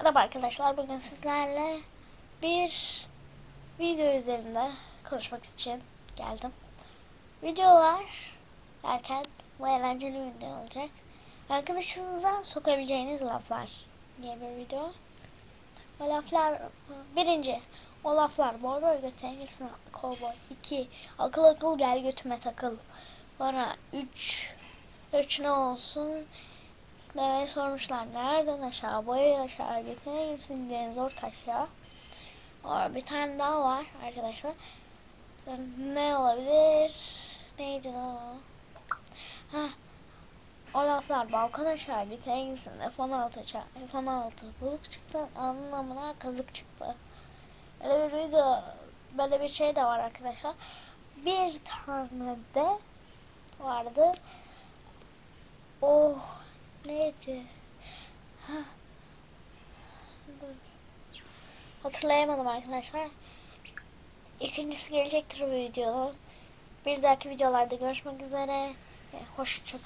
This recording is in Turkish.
Merhaba arkadaşlar bugün sizlerle bir video üzerinde konuşmak için geldim. Videolar derken bu eğlenceli bir video olacak. Arkadaşınıza sokabileceğiniz laflar diye bir video. O laflar birinci o laflar boy boy götüne girsin kovboy. İki akıl akıl gel götüme takıl. Sonra üç üç ne olsun Deveye sormuşlar nereden aşağı boya aşağı götüne girsin diye zor taşya. Or bir tane daha var arkadaşlar. Ne olabilir? Neydi lan o? Ha. O laflar balkon aşağı götüne girsin. F-16 aşağı. F-16 buluk çıktı. Anlamına kazık çıktı. Öyle bir video böyle bir şey de var arkadaşlar. Bir tane de vardı. Oh Neydi? Ha. Hatırlayamadım arkadaşlar. İkincisi gelecektir bu videonun. Bir dahaki videolarda görüşmek üzere. Hoşçakalın.